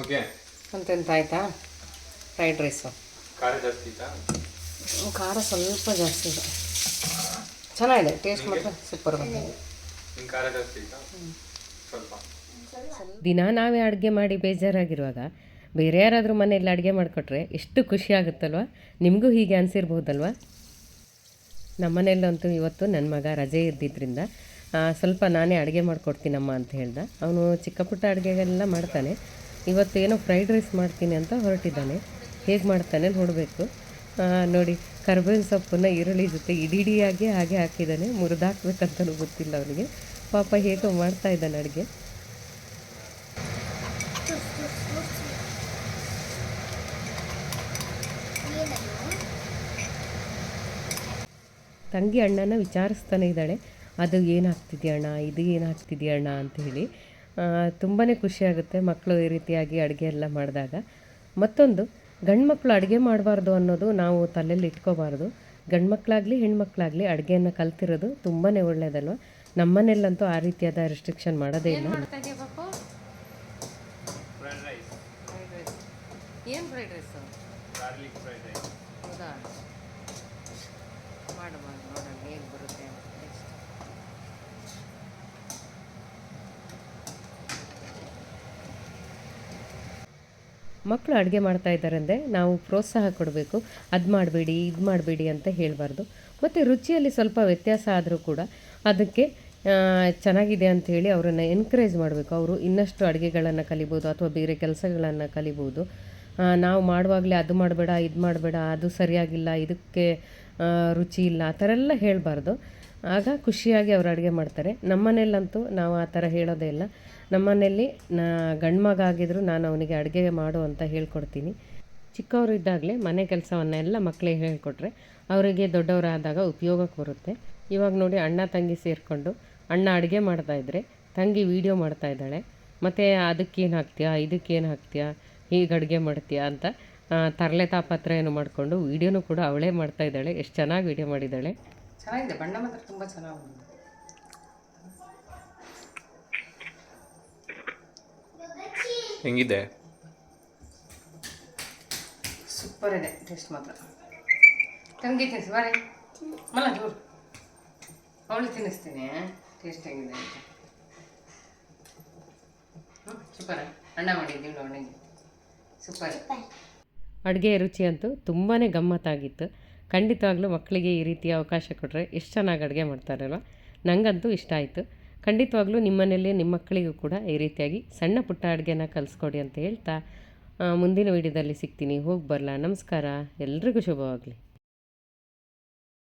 Okay. ಅಂತೆಂತ ಆಯ್ತಾ fried rice. ಖಾರ ಜಾಸ್ತಿ ಖಾರ ಸ್ವಲ್ಪ ಜಾಸ್ತಿ ಇದೆ. ಚೆನ್ನಾಗಿದೆ ಟೇಸ್ಟ್ ಮಾತ್ರ ಸೂಪರ್ ಬಂದಿದೆ. ಖಾರ ಜಾಸ್ತಿ ಸ್ವಲ್ಪ. ದಿನ ನಾವೇ ಅಡುಗೆ ಮಾಡಿ ಬೇಜಾರಾಗಿರುವಾಗ ಬೇರೆ ಯಾರಾದರೂ ಮನೆಯಲ್ಲಿ ಅಡುಗೆ ಮಾಡಿಕೊಟ್ರೆ ಎಷ್ಟು ಖುಷಿ ಆಗುತ್ತಲ್ವ? ನಿಮಗೂ ಹೀಗೆ ಅನಿಸಿರ್ಬೋದಲ್ವ? ನಮ್ಮನೆಯಲ್ಲಂತೂ ಇವತ್ತು ನನ್ನ ಮಗ ರಜೆ ಇದ್ದಿದ್ದರಿಂದ ಸ್ವಲ್ಪ ನಾನೇ ಅಡುಗೆ ಮಾಡಿಕೊಡ್ತೀನಮ್ಮ ಅಂತ ಹೇಳ್ದ. ಅವನು ಚಿಕ್ಕ ಪುಟ್ಟ ಅಡುಗೆಗೆಲ್ಲ ಮಾಡ್ತಾನೆ. ಇವತ್ತು ಏನೋ ಫ್ರೈಡ್ ರೈಸ್ ಮಾಡ್ತೀನಿ ಅಂತ ಹೊರಟಿದ್ದಾನೆ. ಹೇಗೆ ಮಾಡ್ತಾನೆ ನೋಡಬೇಕು. ನೋಡಿ, ಕರ್ಬೇವಿನ ಸೊಪ್ಪನ್ನು ಈರುಳ್ಳಿ ಜೊತೆ ಇಡಿಡಿಯಾಗಿ ಹಾಗೆ ಹಾಕಿದ್ದಾನೆ. ಮುರಿದಾಕ್ಬೇಕಂತಲೂ ಗೊತ್ತಿಲ್ಲ ಅವನಿಗೆ. ಪಾಪ ಹೇಗೋ ಮಾಡ್ತಾ ಇದ್ದಾನೆ ಅಡುಗೆ. ತಂಗಿ ಅಣ್ಣನ ವಿಚಾರಿಸ್ತಾನೆ ಇದ್ದಾಳೆ. ಅದು ಏನಾಗ್ತಿದೆಯಣ್ಣ ಇದು ಏನಾಗ್ತಿದೆಯಣ್ಣ ಅಂತ ಹೇಳಿ ತುಂಬಾ ಖುಷಿಯಾಗುತ್ತೆ ಮಕ್ಕಳು ಈ ರೀತಿಯಾಗಿ ಅಡುಗೆ ಎಲ್ಲ ಮಾಡಿದಾಗ. ಮತ್ತೊಂದು ಗಂಡು ಮಕ್ಕಳು ಅಡುಗೆ ಮಾಡಬಾರ್ದು ಅನ್ನೋದು ನಾವು ತಲೆಯಲ್ಲಿ ಇಟ್ಕೋಬಾರ್ದು. ಗಂಡು ಮಕ್ಕಳಾಗಲಿ ಹೆಣ್ಮಕ್ಳಾಗಲಿ ಅಡುಗೆಯನ್ನು ಕಲ್ತಿರೋದು ತುಂಬಾ ಒಳ್ಳೆಯದಲ್ವ? ನಮ್ಮನೆಯಲ್ಲಂತೂ ಆ ರೀತಿಯಾದ ರೆಸ್ಟ್ರಿಕ್ಷನ್ ಮಾಡೋದೇ ಇಲ್ಲ. ಏನು fried rice garlic fried rice ಹೌದಾ ಮಾಡು ಮಾಡು ನೋಡೋಣ ಹೇಗೆ ಬರುತ್ತೆ ನೆಕ್ಸ್ಟ್ ಮಕ್ಕಳು ಅಡುಗೆ ಮಾಡ್ತಾ ಇದ್ದಾರೆ ಅಂದರೆ ನಾವು ಪ್ರೋತ್ಸಾಹ ಕೊಡಬೇಕು. ಅದು ಮಾಡಬೇಡಿ, ಇದು ಮಾಡಬೇಡಿ ಅಂತ ಹೇಳಬಾರ್ದು. ಮತ್ತು ರುಚಿಯಲ್ಲಿ ಸ್ವಲ್ಪ ವ್ಯತ್ಯಾಸ ಆದರೂ ಕೂಡ ಅದಕ್ಕೆ ಚೆನ್ನಾಗಿದೆ ಅಂತ ಹೇಳಿ ಅವರನ್ನು ಎನ್ಕರೇಜ್ ಮಾಡಬೇಕು. ಅವರು ಇನ್ನಷ್ಟು ಅಡುಗೆಗಳನ್ನು ಕಲಿಬೋದು ಅಥವಾ ಬೇರೆ ಕೆಲಸಗಳನ್ನು ಕಲಿಬೋದು. ನಾವು ಮಾಡುವಾಗಲೇ ಅದು ಮಾಡಬೇಡ, ಇದು ಮಾಡಬೇಡ, ಅದು ಸರಿಯಾಗಿಲ್ಲ, ಇದಕ್ಕೆ ರುಚಿ ಇಲ್ಲ, ಆ ಥರ ಎಲ್ಲ ಹೇಳಬಾರ್ದು. ಆಗ ಖುಷಿಯಾಗಿ ಅವರು ಅಡುಗೆ ಮಾಡ್ತಾರೆ. ನಮ್ಮನೆಯಲ್ಲಂತೂ ನಾವು ಆ ಥರ ಹೇಳೋದೇ ಇಲ್ಲ. ನಮ್ಮನೆಯಲ್ಲಿ ನಾ ಗಂಡು ಮಗ ನಾನು ಅವನಿಗೆ ಅಡುಗೆ ಮಾಡು ಅಂತ ಹೇಳ್ಕೊಡ್ತೀನಿ. ಚಿಕ್ಕವರು ಇದ್ದಾಗಲೇ ಮನೆ ಕೆಲಸವನ್ನೆಲ್ಲ ಮಕ್ಕಳಿಗೆ ಹೇಳಿಕೊಟ್ರೆ ಅವರಿಗೆ ದೊಡ್ಡವರಾದಾಗ ಉಪಯೋಗಕ್ಕೆ ಬರುತ್ತೆ. ಇವಾಗ ನೋಡಿ ಅಣ್ಣ ತಂಗಿ ಸೇರಿಕೊಂಡು ಅಣ್ಣ ಅಡುಗೆ ಮಾಡ್ತಾ ಇದ್ರೆ ತಂಗಿ ವೀಡಿಯೋ ಮಾಡ್ತಾ ಇದ್ದಾಳೆ. ಮತ್ತು ಅದಕ್ಕೇನು ಹಾಕ್ತೀಯಾ, ಇದಕ್ಕೇನು ಹಾಕ್ತೀಯಾ, ಹೀಗೆ ಅಡುಗೆ ಮಾಡ್ತೀಯಾ ಅಂತ ತರಲೆ ತಾಪತ್ರ ಏನು ಮಾಡಿಕೊಂಡು ವೀಡಿಯೋನು ಕೂಡ ಅವಳೇ ಮಾಡ್ತಾ ಇದ್ದಾಳೆ. ಎಷ್ಟು ಚೆನ್ನಾಗಿ ವೀಡಿಯೋ ಮಾಡಿದ್ದಾಳೆ. ಚೆನ್ನಾಗಿದೆ ಬಣ್ಣ ಮಾತ್ರ ತುಂಬ ಚೆನ್ನಾಗಿದೆ. ಹೆಂಗಿದೆ? ಸೂಪರ್ ಇದೆ ಟೇಸ್ಟ್ ಮಾತ್ರ. ತಂಗಿ ತಿನ್ನಿಸಿ ಬಾರೆ. ಮಲ್ಲ ದೂರು. ಅವಳು ತಿನ್ನಿಸ್ತೀನಿ ಟೇಸ್ಟ್ ಹೆಂಗಿದೆ ಅಂತ. ಹ್ಞೂ ಸೂಪರ್. ಅಣ್ಣ ಮಾಡಿದ್ದೀವಿ ನೋಡಿ ಸೂಪರ್. ಅಡುಗೆ ರುಚಿ ಅಂತೂ ತುಂಬಾ ಗಮ್ಮತ್ತಾಗಿತ್ತು. ಖಂಡಿತವಾಗ್ಲೂ ಮಕ್ಕಳಿಗೆ ಈ ರೀತಿ ಅವಕಾಶ ಕೊಟ್ಟರೆ ಎಷ್ಟು ಚೆನ್ನಾಗಿ ಅಡುಗೆ ಮಾಡ್ತಾರಲ್ವ? ನನಗಂತೂ ಇಷ್ಟ ಆಯಿತು. ಖಂಡಿತವಾಗ್ಲೂ ನಿಮ್ಮನೇಲಿ ನಿಮ್ಮ ಮಕ್ಕಳಿಗೂ ಕೂಡ ಈ ರೀತಿಯಾಗಿ ಸಣ್ಣ ಪುಟ್ಟ ಅಡುಗೆನ ಕಲಿಸ್ಕೊಡಿ ಅಂತ ಹೇಳ್ತಾ ಮುಂದಿನ ವಿಡಿಯೋದಲ್ಲಿ ಸಿಗ್ತೀನಿ. ಹೋಗಿ ಬರಲಾ. ನಮಸ್ಕಾರ. ಎಲ್ರಿಗೂ ಶುಭವಾಗಲಿ.